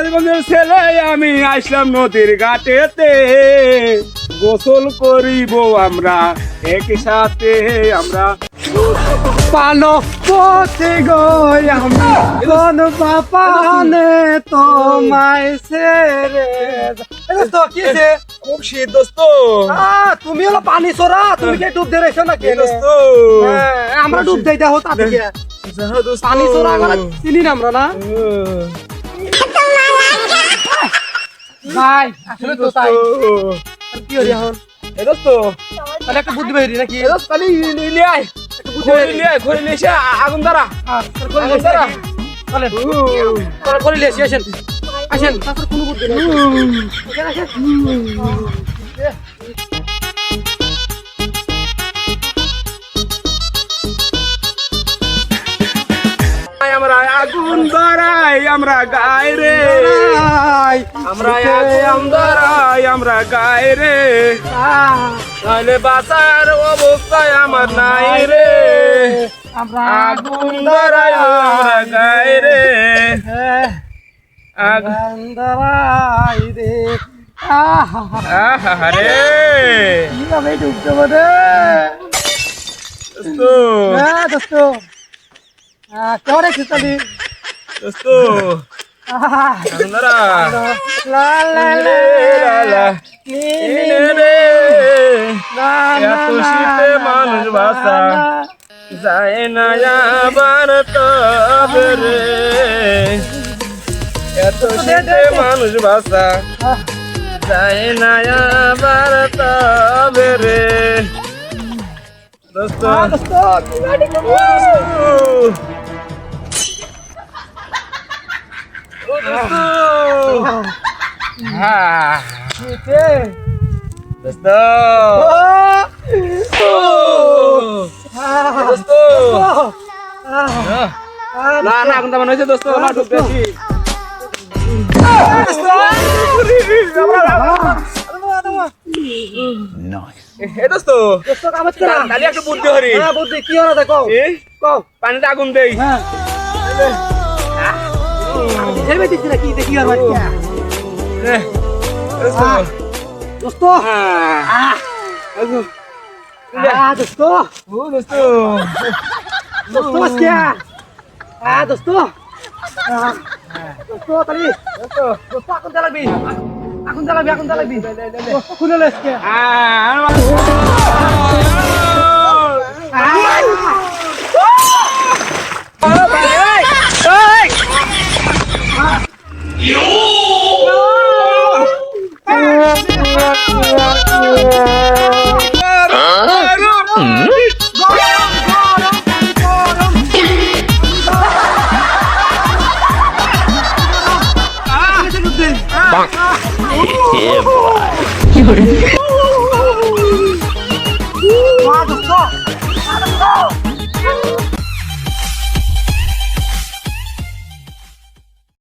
সিরাজগঞ্জের ছেলে আমি আসলাম নদীর ঘাটেতে। গোসল করিব আমরা একই সাথে আমরা। পালো পথে গই আমি কোন বাপানে তোমায় ছেড়ে তো কি সে খুব শীত দোস্ত। তুমি হলো পানি সরা তুমি কে ডুব দিয়ে রেখো না কে দোস্ত। হ্যাঁ, আমরা ডুব দেই দেখো তা থেকে যাও দোস্ত। পানি সরা চিনি না আমরা না। ভাই আসলে তো তাই। কি হরি এখন? এ তো তাহলে একটা বুদ্ধি বেরি নাকি? এ দোস্ত খালি নিয়ে আয়। একটা বুদ্ধি বেরি নিয়ে আয় খড়ি নিয়ে এসে আগুন দ্বারা। লেছি নাকি? চলেন। করে করে আসেন। আসেন। তারপর কোনো বুদ্ধি নেই। আসেন, আসেন। আগুন ধরাই আমরা গায় রে। আমরা আগুন ধরাই আমরা গায় রে। তাহলে বাঁচার অবস্থায় আমার নাই রে। আগুন ধরাই আমরা গায় রে। হ্যাঁ, আগ- বান্দারাই রে। আহা, আহা রে। কীভাবে ডুবতে পারে? দোস্ত। হ্যাঁ দোস্ত। কেমন আছিস তাহলে? দোস্ত মানুষ না, যায় না আবার তবে এত শীতে মানুষ বাসা। যায় না আবার তবে রে। দোস্ত। দোস্ত, দোস্ত দোস্ত না না এখন তেমন হয়েছে দোস্ত না হ্যাঁ, দেখো এই কও পানিতে আগুন দেই হ্যাঁ ছেড়ে দিচ্ছি না কি দেখি আর বাড়ি এ, দোস্ত। আহ। দোস্ত আহ, আহ আগুন। আহ দোস্ত ও দোস্ত দোস্ত আজকে আহ দোস্ত আহ, দোস্ত তালি দোস্ত দোস্ত আগুন জ্বালাবি আগুন জ্বালাবি আগুন জ্বালাবি দোস্ত খুলে লো আজকে আহ, আমার- আহ Yeah, boy.